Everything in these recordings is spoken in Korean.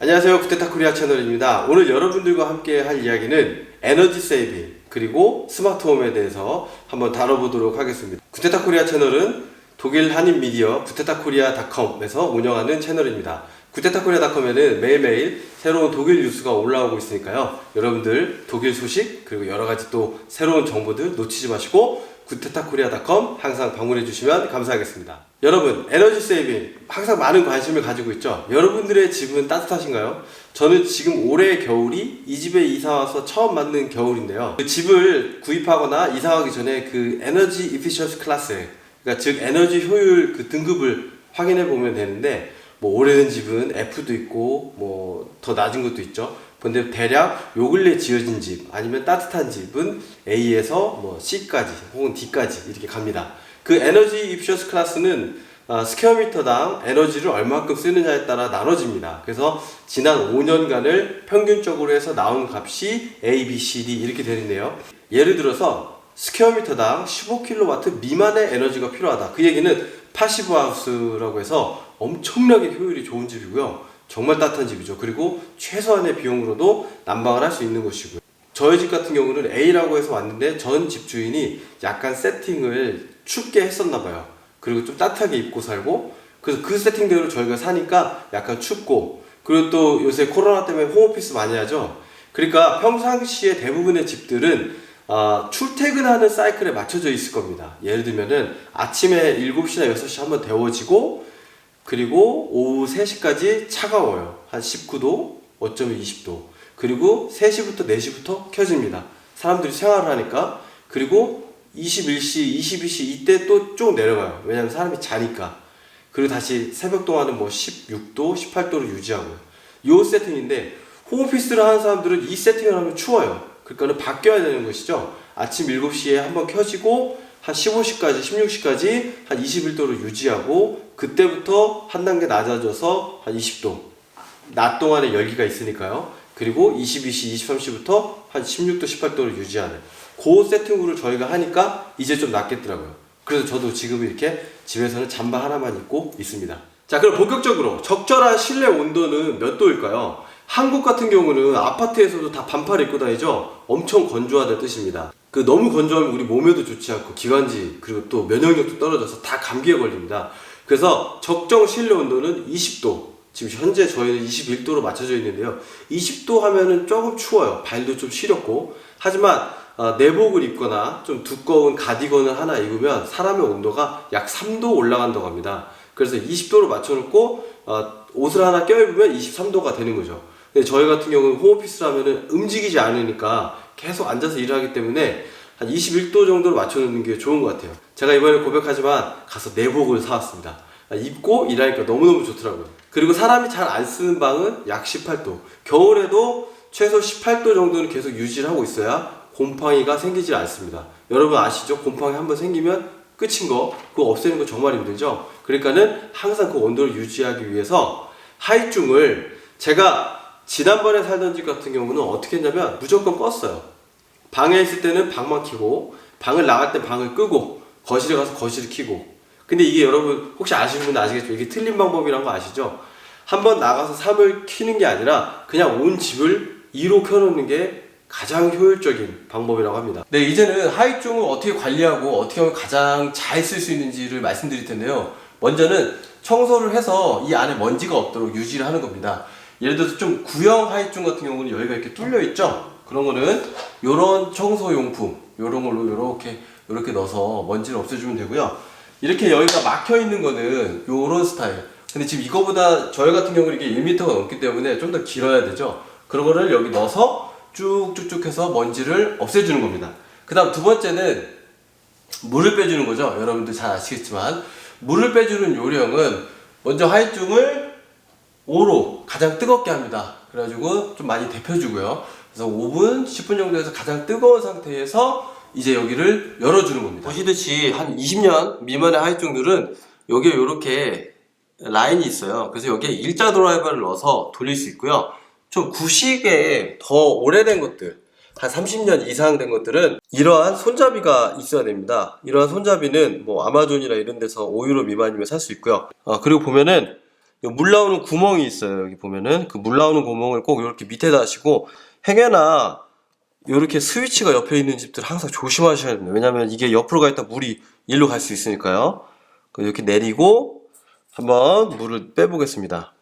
안녕하세요. 구테타 코리아 채널입니다. 오늘 여러분들과 함께 할 이야기는 에너지 세이빙 그리고 스마트홈에 대해서 한번 다뤄보도록 하겠습니다. 구테타 코리아 채널은 독일 한인 미디어 구테타 코리아닷컴에서 운영하는 채널입니다. 구테타 코리아닷컴에는 매일매일 새로운 독일 뉴스가 올라오고 있으니까요. 여러분들 독일 소식 그리고 여러 가지 또 새로운 정보들 놓치지 마시고 구테타 코리아닷컴 항상 방문해 주시면 감사하겠습니다. 여러분 에너지 세이빙 항상 많은 관심을 가지고 있죠. 여러분들의 집은 따뜻하신가요? 저는 지금 올해 겨울이 이 집에 이사 와서 처음 맞는 겨울인데요. 그 집을 구입하거나 이사 가기 전에 그 에너지 이피션스 클래스 그러니까 즉 에너지 효율 그 등급을 확인해 보면 되는데 뭐 오래된 집은 F도 있고 뭐 더 낮은 것도 있죠. 근데 대략 요 근래 지어진 집 아니면 따뜻한 집은 A에서 뭐 C까지 혹은 D까지 이렇게 갑니다. 그 에너지 입셔스 클래스는 아, 스퀘어미터당 에너지를 얼마큼 쓰느냐에 따라 나눠집니다. 그래서 지난 5년간을 평균적으로 해서 나온 값이 A, B, C, D 이렇게 되는데요. 예를 들어서 스퀘어미터당 15kW 미만의 에너지가 필요하다. 그 얘기는 파시브 하우스라고 해서 엄청나게 효율이 좋은 집이고요. 정말 따뜻한 집이죠. 그리고 최소한의 비용으로도 난방을 할 수 있는 곳이고요. 저희 집 같은 경우는 A라고 해서 왔는데 전 집주인이 약간 세팅을 춥게 했었나 봐요. 그리고 좀 따뜻하게 입고 살고 그래서 그 세팅대로 저희가 사니까 약간 춥고 그리고 또 요새 코로나 때문에 홈오피스 많이 하죠. 그러니까 평상시에 대부분의 집들은 아, 출퇴근하는 사이클에 맞춰져 있을 겁니다. 예를 들면은 아침에 7시나 6시 한번 데워지고 그리고 오후 3시까지 차가워요. 한 19도, 어쩌면 20도. 그리고 3시부터 4시부터 켜집니다. 사람들이 생활을 하니까. 그리고 21시, 22시 이때 또 쭉 내려가요. 왜냐면 사람이 자니까. 그리고 다시 새벽 동안은 뭐 16도, 18도로 유지하고요. 요 세팅인데 홈오피스를 하는 사람들은 이 세팅을 하면 추워요. 그러니까는 바뀌어야 되는 것이죠. 아침 7시에 한번 켜지고 한 15시까지, 16시까지 한 21도로 유지하고 그때부터 한 단계 낮아져서 한 20도. 낮 동안에 열기가 있으니까요. 그리고 22시, 23시부터 한 16도, 18도를 유지하는 그 세팅으로 저희가 하니까 이제 좀 낫겠더라고요. 그래서 저도 지금 이렇게 집에서는 잠바 하나만 입고 있습니다. 자, 그럼 본격적으로 적절한 실내 온도는 몇 도일까요? 한국 같은 경우는 아파트에서도 다 반팔 입고 다니죠? 엄청 건조하다는 뜻입니다. 그 너무 건조하면 우리 몸에도 좋지 않고 기관지 그리고 또 면역력도 떨어져서 다 감기에 걸립니다. 그래서 적정 실내 온도는 20도. 지금 현재 저희는 21도로 맞춰져 있는데요. 20도 하면은 조금 추워요. 발도 좀 시렵고. 하지만 어, 내복을 입거나 좀 두꺼운 가디건을 하나 입으면 사람의 온도가 약 3도 올라간다고 합니다. 그래서 20도로 맞춰놓고 어, 옷을 하나 껴입으면 23도가 되는 거죠. 근데 저희 같은 경우는 홈오피스를 하면은 움직이지 않으니까 계속 앉아서 일을 하기 때문에 한 21도 정도로 맞춰놓는 게 좋은 것 같아요. 제가 이번에 고백하지만 가서 내복을 사왔습니다. 아, 입고 일하니까 너무너무 좋더라고요. 그리고 사람이 잘 안 쓰는 방은 약 18도. 겨울에도 최소 18도 정도는 계속 유지를 하고 있어야 곰팡이가 생기질 않습니다. 여러분 아시죠? 곰팡이 한번 생기면 끝인 거, 그거 없애는 거 정말 힘들죠? 그러니까는 항상 그 온도를 유지하기 위해서 하이중을 제가 지난번에 살던 집 같은 경우는 어떻게 했냐면 무조건 껐어요. 방에 있을 때는 방만 켜고 방을 나갈 때 방을 끄고 거실에 가서 거실을 켜고 근데 이게 여러분 혹시 아시는 분은 아시겠죠? 이게 틀린 방법이란 거 아시죠? 한번 나가서 삽을 켜는 게 아니라 그냥 온 집을 2로 켜놓는 게 가장 효율적인 방법이라고 합니다. 네, 이제는 하이중을 어떻게 관리하고 어떻게 하면 가장 잘 쓸 수 있는지를 말씀드릴 텐데요. 먼저는 청소를 해서 이 안에 먼지가 없도록 유지를 하는 겁니다. 예를 들어서 좀 구형 하이중 같은 경우는 여기가 이렇게 뚫려 있죠? 그런 거는 요런 청소 용품, 요런 걸로 요렇게 요렇게 넣어서 먼지를 없애주면 되고요. 이렇게 여기가 막혀 있는 거는 요런 스타일. 근데 지금 이거보다 저희 같은 경우는 이게 1m가 넘기 때문에 좀 더 길어야 되죠. 그런 거를 여기 넣어서 쭉쭉쭉 해서 먼지를 없애주는 겁니다. 그 다음 두 번째는 물을 빼주는 거죠. 여러분들 잘 아시겠지만 물을 빼주는 요령은 먼저 하이중을 5로 가장 뜨겁게 합니다. 그래가지고 좀 많이 데펴주고요. 그래서 5분, 10분 정도 해서 가장 뜨거운 상태에서 이제 여기를 열어주는 겁니다. 보시듯이 한 20년 미만의 하이중들은 여기에 이렇게 라인이 있어요. 그래서 여기에 일자 드라이버를 넣어서 돌릴 수 있고요. 좀 구식에 더 오래된 것들, 한 30년 이상 된 것들은 이러한 손잡이가 있어야 됩니다. 이러한 손잡이는 뭐 아마존이나 이런 데서 5유로 미만이면 살 수 있고요. 어, 그리고 보면은 물 나오는 구멍이 있어요. 여기 보면은 그 물 나오는 구멍을 꼭 이렇게 밑에다 하시고 행여나 이렇게 스위치가 옆에 있는 집들 항상 조심하셔야 됩니다. 왜냐면 이게 옆으로 가 있다 물이 일로 갈 수 있으니까요. 이렇게 내리고 한번 물을 빼보겠습니다.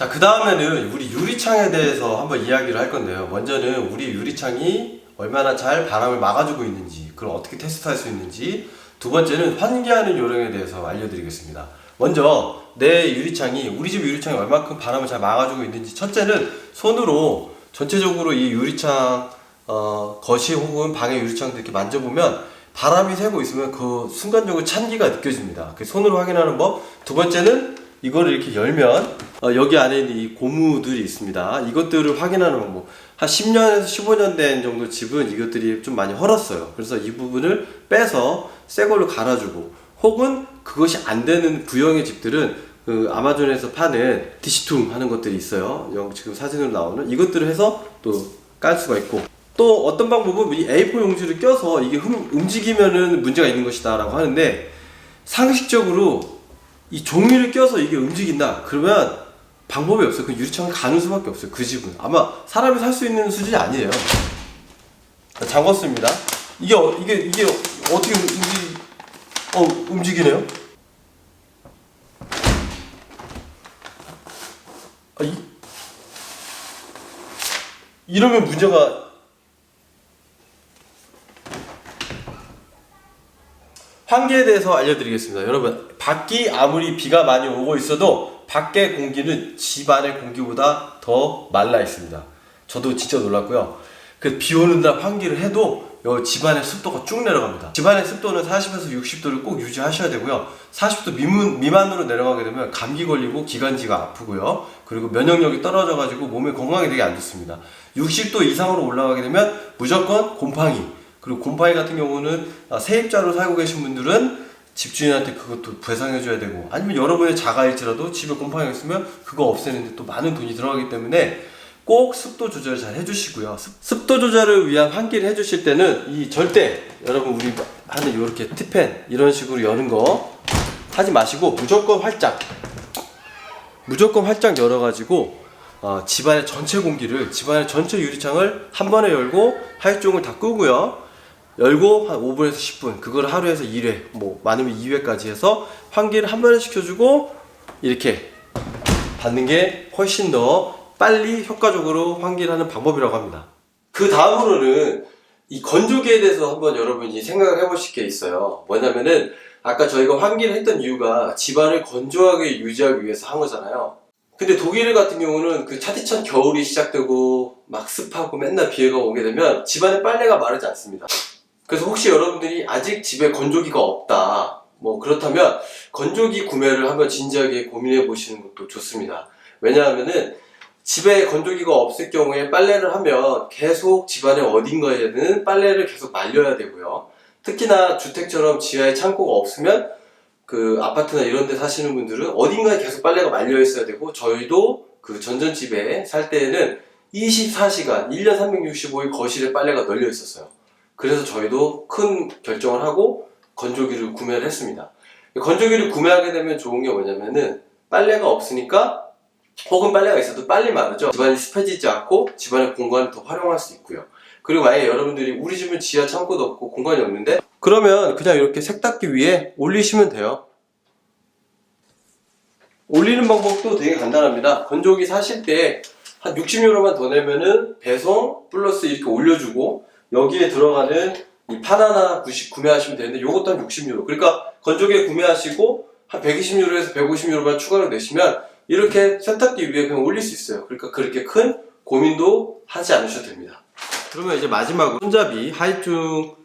자, 그 다음에는 우리 유리창에 대해서 한번 이야기를 할 건데요. 먼저는 우리 유리창이 얼마나 잘 바람을 막아주고 있는지, 그걸 어떻게 테스트할 수 있는지, 두 번째는 환기하는 요령에 대해서 알려드리겠습니다. 먼저, 내 유리창이, 우리 집 유리창이 얼마큼 바람을 잘 막아주고 있는지, 첫째는 손으로 전체적으로 이 유리창, 어, 거실 혹은 방의 유리창들 이렇게 만져보면 바람이 새고 있으면 그 순간적으로 찬기가 느껴집니다. 그 손으로 확인하는 법. 두 번째는 이거를 이렇게 열면 어, 여기 안에 있는 이 고무들이 있습니다. 이것들을 확인하는 방법. 한 10년에서 15년 된 정도 집은 이것들이 좀 많이 헐었어요. 그래서 이 부분을 빼서 새 걸로 갈아주고 혹은 그것이 안 되는 구형의 집들은 그 아마존에서 파는 디시툼 하는 것들이 있어요. 지금 사진으로 나오는 이것들을 해서 또 깔 수가 있고 또 어떤 방법은 이 A4 용지를 껴서 이게 흠- 움직이면은 문제가 있는 것이다라고 하는데 상식적으로 이 종이를 껴서 이게 움직인다 그러면 방법이 없어요. 그 유리창을 가는 수밖에 없어요. 그 집은 아마 사람이 살 수 있는 수준이 아니에요. 잠궜습니다. 이게 어- 이게 이게 어떻게 움직 어 움직이네요? 아, 이, 이러면 문제가 환기에 대해서 알려드리겠습니다. 여러분, 밖이 아무리 비가 많이 오고 있어도 밖의 공기는 집 안의 공기보다 더 말라 있습니다. 저도 진짜 놀랐고요. 그 비 오는 날 환기를 해도 요 집안의 습도가 쭉 내려갑니다. 집안의 습도는 40에서 60도를 꼭 유지하셔야 되고요. 40도 미만, 미만으로 내려가게 되면 감기 걸리고 기관지가 아프고요. 그리고 면역력이 떨어져가지고 몸에 건강에 되게 안 좋습니다. 60도 이상으로 올라가게 되면 무조건 곰팡이, 그리고 곰팡이 같은 경우는 아, 세입자로 살고 계신 분들은 집주인한테 그것도 배상해줘야 되고 아니면 여러분의 자가일지라도 집에 곰팡이가 있으면 그거 없애는데 또 많은 돈이 들어가기 때문에 꼭 습도 조절을 잘 해주시고요. 습- 습도 조절을 위한 환기를 해주실 때는 이 절대 여러분 우리 하는 이렇게 티팬 이런 식으로 여는 거 하지 마시고 무조건 활짝 무조건 활짝 열어가지고 어, 집안의 전체 공기를 집안의 전체 유리창을 한 번에 열고 하이종을 다 끄고요. 열고 한 5분에서 10분 그걸 하루에서 1회 뭐 많으면 2회까지 해서 환기를 한 번에 시켜주고 이렇게 받는 게 훨씬 더 빨리 효과적으로 환기를 하는 방법이라고 합니다. 그 다음으로는 이 건조기에 대해서 한번 여러분이 생각을 해보실 게 있어요. 뭐냐면은 아까 저희가 환기를 했던 이유가 집안을 건조하게 유지하기 위해서 한 거잖아요. 근데 독일 같은 경우는 그 차디찬 겨울이 시작되고 막 습하고 맨날 비가 오게 되면 집안에 빨래가 마르지 않습니다. 그래서 혹시 여러분들이 아직 집에 건조기가 없다. 뭐 그렇다면 건조기 구매를 한번 진지하게 고민해 보시는 것도 좋습니다. 왜냐하면은 집에 건조기가 없을 경우에 빨래를 하면 계속 집안의 어딘가에는 빨래를 계속 말려야 되고요. 특히나 주택처럼 지하에 창고가 없으면 그 아파트나 이런 데 사시는 분들은 어딘가에 계속 빨래가 말려 있어야 되고 저희도 그 전전집에 살 때에는 24시간 1년 365일 거실에 빨래가 널려 있었어요. 그래서 저희도 큰 결정을 하고 건조기를 구매를 했습니다. 건조기를 구매하게 되면 좋은 게 뭐냐면은 빨래가 없으니까 혹은 빨래가 있어도 빨리 마르죠. 집안이 습해지지 않고 집안의 공간을 더 활용할 수 있고요. 그리고 만약에 여러분들이 우리 집은 지하 창고도 없고 공간이 없는데 그러면 그냥 이렇게 세탁기 위에 올리시면 돼요. 올리는 방법도 되게 간단합니다. 건조기 사실 때 한 60유로만 더 내면은 배송 플러스 이렇게 올려주고 여기에 들어가는 이판 하나 90 구매하시면 되는데 요것도 한 60유로. 그러니까 건조기 구매하시고 한 120유로에서 150유로만 추가로 내시면 이렇게 세탁기 위에 그냥 올릴 수 있어요. 그러니까 그렇게 큰 고민도 하지 않으셔도 됩니다. 그러면 이제 마지막으로 손잡이 하이튠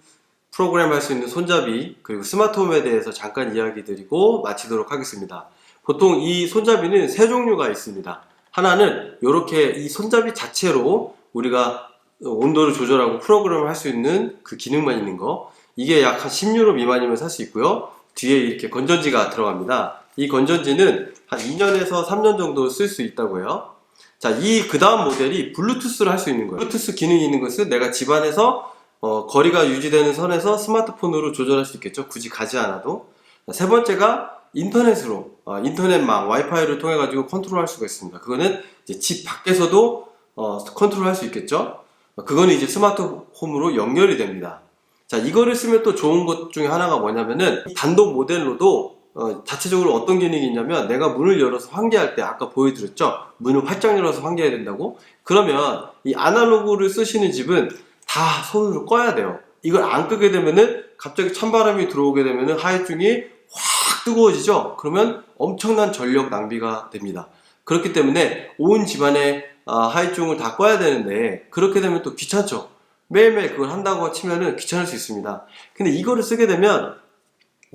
프로그램 할 수 있는 손잡이 그리고 스마트홈에 대해서 잠깐 이야기 드리고 마치도록 하겠습니다. 보통 이 손잡이는 세 종류가 있습니다. 하나는 이렇게 이 손잡이 자체로 우리가 온도를 조절하고 프로그램을 할 수 있는 그 기능만 있는 거. 이게 약 한 10유로 미만이면 살 수 있고요. 뒤에 이렇게 건전지가 들어갑니다. 이 건전지는 한 2년에서 3년 정도 쓸 수 있다고요. 자, 이 그 다음 모델이 블루투스를 할 수 있는 거예요. 블루투스 기능이 있는 것은 내가 집안에서 어, 거리가 유지되는 선에서 스마트폰으로 조절할 수 있겠죠. 굳이 가지 않아도. 자, 세 번째가 인터넷으로 어, 인터넷망 와이파이를 통해 가지고 컨트롤할 수가 있습니다. 그거는 집 밖에서도 어, 컨트롤할 수 있겠죠. 어, 그거는 이제 스마트홈으로 연결이 됩니다. 자, 이거를 쓰면 또 좋은 것 중에 하나가 뭐냐면은 단독 모델로도 어, 자체적으로 어떤 기능이 있냐면 내가 문을 열어서 환기할 때 아까 보여드렸죠? 문을 활짝 열어서 환기해야 된다고? 그러면 이 아날로그를 쓰시는 집은 다 손으로 꺼야 돼요. 이걸 안 끄게 되면은 갑자기 찬바람이 들어오게 되면은 하이중이 확 뜨거워지죠? 그러면 엄청난 전력 낭비가 됩니다. 그렇기 때문에 온 집안에 아, 하이중을 다 꺼야 되는데 그렇게 되면 또 귀찮죠? 매일매일 그걸 한다고 치면은 귀찮을 수 있습니다. 근데 이거를 쓰게 되면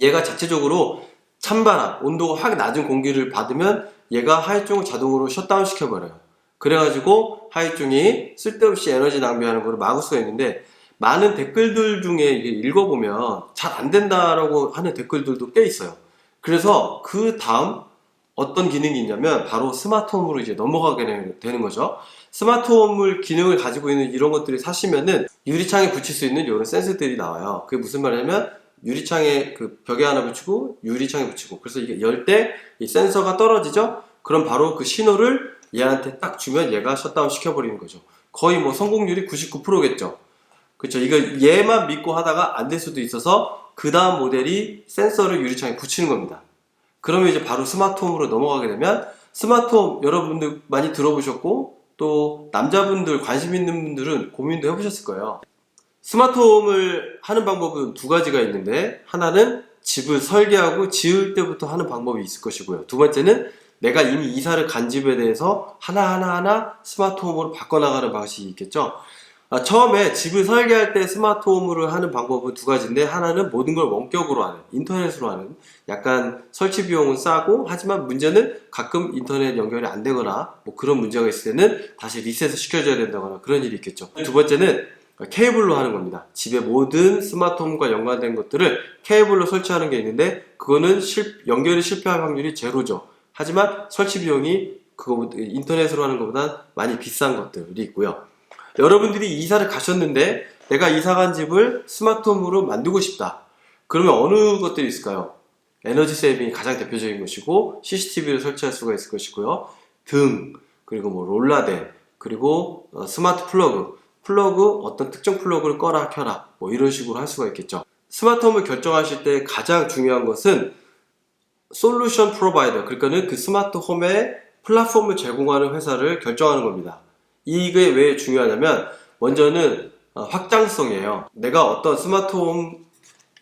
얘가 자체적으로 찬바람, 온도가 확 낮은 공기를 받으면 얘가 하이중을 자동으로 셧다운 시켜버려요. 그래가지고 하이중이 쓸데없이 에너지 낭비하는 걸 막을 수가 있는데 많은 댓글들 중에 읽어보면 잘 안 된다라고 하는 댓글들도 꽤 있어요. 그래서 그 다음 어떤 기능이 있냐면 바로 스마트홈으로 이제 넘어가게 되는- 거죠. 스마트홈을 기능을 가지고 있는 이런 것들을 사시면은 유리창에 붙일 수 있는 이런 센서들이 나와요. 그게 무슨 말이냐면 유리창에 그 벽에 하나 붙이고 유리창에 붙이고 그래서 이게 열 때 이 센서가 떨어지죠? 그럼 바로 그 신호를 얘한테 딱 주면 얘가 셧다운 시켜버리는 거죠. 거의 뭐 성공률이 99%겠죠. 그렇죠. 이거 얘만 믿고 하다가 안 될 수도 있어서 그 다음 모델이 센서를 유리창에 붙이는 겁니다. 그러면 이제 바로 스마트홈으로 넘어가게 되면 스마트홈 여러분들 많이 들어보셨고 또 남자분들 관심 있는 분들은 고민도 해보셨을 거예요. 스마트홈을 하는 방법은 두 가지가 있는데 하나는 집을 설계하고 지을 때부터 하는 방법이 있을 것이고요. 두 번째는 내가 이미 이사를 간 집에 대해서 하나하나 하나 스마트홈으로 바꿔나가는 방식이 있겠죠. 아, 처음에 집을 설계할 때 스마트홈으로 하는 방법은 두 가지인데 하나는 모든 걸 원격으로 하는 인터넷으로 하는 약간 설치 비용은 싸고 하지만 문제는 가끔 인터넷 연결이 안 되거나 뭐 그런 문제가 있을 때는 다시 리셋을 시켜줘야 된다거나 그런 일이 있겠죠. 두 번째는 케이블로 하는 겁니다. 집의 모든 스마트홈과 연관된 것들을 케이블로 설치하는 게 있는데 그거는 실- 연결이 실패할 확률이 제로죠. 하지만 설치 비용이 그거 인터넷으로 하는 것보다 많이 비싼 것들이 있고요. 여러분들이 이사를 가셨는데 내가 이사 간 집을 스마트홈으로 만들고 싶다. 그러면 어느 것들이 있을까요? 에너지 세이빙이 가장 대표적인 것이고 CCTV를 설치할 수가 있을 것이고요. 등 그리고 뭐 롤라대 그리고 어, 스마트 플러그 플러그 어떤 특정 플러그를 꺼라 켜라 뭐 이런 식으로 할 수가 있겠죠. 스마트홈을 결정하실 때 가장 중요한 것은 솔루션 프로바이더 그러니까는 그 스마트홈에 플랫폼을 제공하는 회사를 결정하는 겁니다. 이게 왜 중요하냐면 먼저는 어, 확장성이에요. 내가 어떤 스마트홈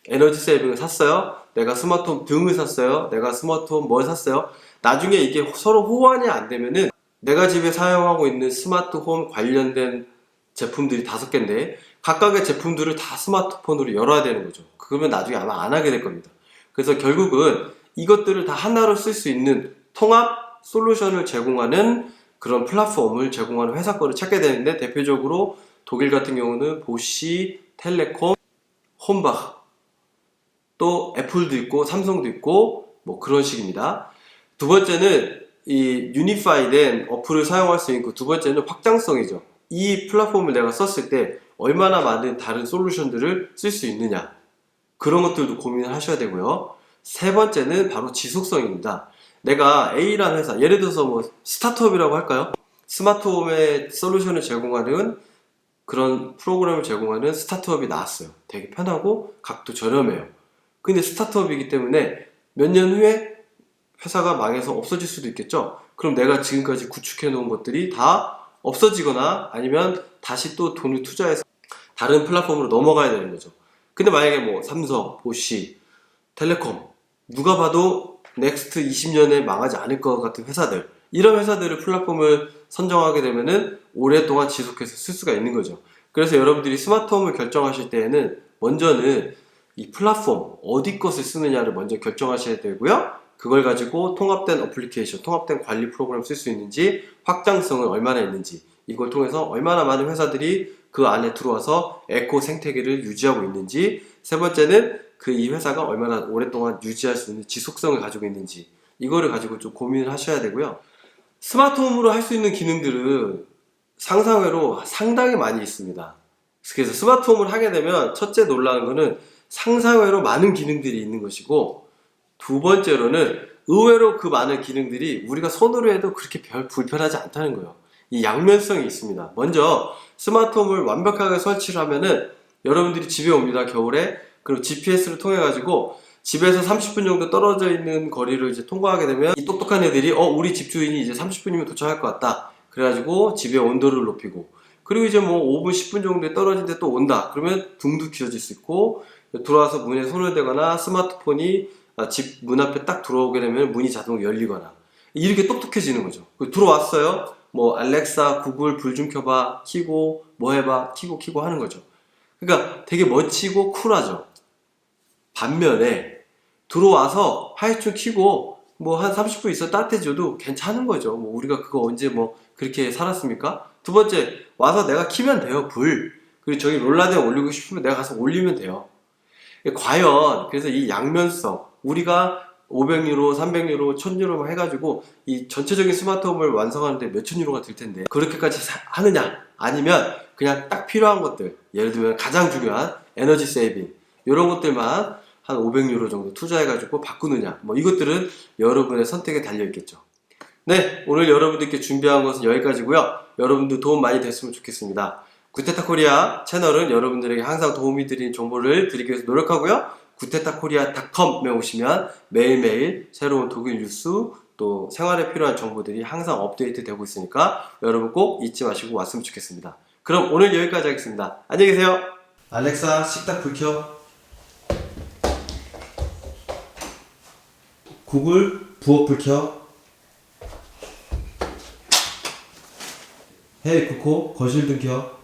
에너지 세이빙을 샀어요. 내가 스마트홈 등을 샀어요. 내가 스마트홈 뭘 샀어요. 나중에 이게 서로 호환이 안 되면은 내가 집에 사용하고 있는 스마트홈 관련된 제품들이 다섯 개인데 각각의 제품들을 다 스마트폰으로 열어야 되는 거죠. 그러면 나중에 아마 안 하게 될 겁니다. 그래서 결국은 이것들을 다 하나로 쓸 수 있는 통합 솔루션을 제공하는 그런 플랫폼을 제공하는 회사 거를 찾게 되는데 대표적으로 독일 같은 경우는 보시, 텔레콤, 홈바흐 또 애플도 있고 삼성도 있고 뭐 그런 식입니다. 두 번째는 이 유니파이된 어플을 사용할 수 있고 두 번째는 확장성이죠. 이 플랫폼을 내가 썼을 때 얼마나 많은 다른 솔루션들을 쓸 수 있느냐 그런 것들도 고민을 하셔야 되고요. 세 번째는 바로 지속성입니다. 내가 A라는 회사, 예를 들어서 뭐 스타트업이라고 할까요? 스마트홈의 솔루션을 제공하는 그런 프로그램을 제공하는 스타트업이 나왔어요. 되게 편하고 값도 저렴해요. 근데 스타트업이기 때문에 몇 년 후에 회사가 망해서 없어질 수도 있겠죠? 그럼 내가 지금까지 구축해 놓은 것들이 다 없어지거나 아니면 다시 또 돈을 투자해서 다른 플랫폼으로 넘어가야 되는 거죠. 근데 만약에 뭐 삼성, 보시, 텔레콤 누가 봐도 넥스트 20년에 망하지 않을 것 같은 회사들 이런 회사들을 플랫폼을 선정하게 되면은 오랫동안 지속해서 쓸 수가 있는 거죠. 그래서 여러분들이 스마트홈을 결정하실 때에는 먼저는 이 플랫폼 어디 것을 쓰느냐를 먼저 결정하셔야 되고요. 그걸 가지고 통합된 어플리케이션, 통합된 관리 프로그램 쓸 수 있는지, 확장성은 얼마나 있는지, 이걸 통해서 얼마나 많은 회사들이 그 안에 들어와서 에코 생태계를 유지하고 있는지, 세 번째는 그 이 회사가 얼마나 오랫동안 유지할 수 있는 지속성을 가지고 있는지, 이거를 가지고 좀 고민을 하셔야 되고요. 스마트홈으로 할 수 있는 기능들은 상상외로 상당히 많이 있습니다. 그래서 스마트홈을 하게 되면 첫째 놀라는 거는 상상외로 많은 기능들이 있는 것이고 두 번째로는 의외로 그 많은 기능들이 우리가 손으로 해도 그렇게 별 불편하지 않다는 거예요. 이 양면성이 있습니다. 먼저 스마트홈을 완벽하게 설치를 하면은 여러분들이 집에 옵니다. 겨울에 그리고 GPS를 통해 가지고 집에서 30분 정도 떨어져 있는 거리를 이제 통과하게 되면 이 똑똑한 애들이 어 우리 집주인이 이제 30분이면 도착할 것 같다. 그래가지고 집의 온도를 높이고 그리고 이제 뭐 5분 10분 정도에 떨어진데 또 온다. 그러면 둥도 켜질 수 있고 들어와서 문에 손을 대거나 스마트폰이 아, 집문 앞에 딱 들어오게 되면 문이 자동으로 열리거나 이렇게 똑똑해지는 거죠. 그리고 들어왔어요. 뭐 알렉사, 구글 불 좀 켜봐, 키고 뭐 해봐, 키고 키고 하는 거죠. 그러니까 되게 멋지고 쿨하죠. 반면에 들어와서 화이트 키고 뭐 한 30분 있어 따뜻해져도 괜찮은 거죠. 뭐 우리가 그거 언제 뭐 그렇게 살았습니까? 두 번째 와서 내가 키면 돼요 불. 그리고 저기 롤라드에 올리고 싶으면 내가 가서 올리면 돼요. 과연 그래서 이 양면성 우리가 500유로, 300유로, 1000유로 해가지고 이 전체적인 스마트홈을 완성하는데 몇천 유로가 들 텐데 그렇게까지 사- 하느냐 아니면 그냥 딱 필요한 것들 예를 들면 가장 중요한 에너지 세이빙 이런 것들만 한 500유로 정도 투자해가지고 바꾸느냐 뭐 이것들은 여러분의 선택에 달려 있겠죠. 네 오늘 여러분들께 준비한 것은 여기까지고요. 여러분들 도움 많이 됐으면 좋겠습니다. 구테타 코리아 채널은 여러분들에게 항상 도움이 드리는 정보를 드리기 위해서 노력하고요. 구테타코리아.com에 오시면 매일매일 새로운 독일 뉴스 또 생활에 필요한 정보들이 항상 업데이트 되고 있으니까 여러분 꼭 잊지 마시고 왔으면 좋겠습니다. 그럼 오늘 여기까지 하겠습니다. 안녕히 계세요. 알렉사 식탁 불 켜. 구글 부엌 불 켜. 헤이 쿠코 거실 등 켜.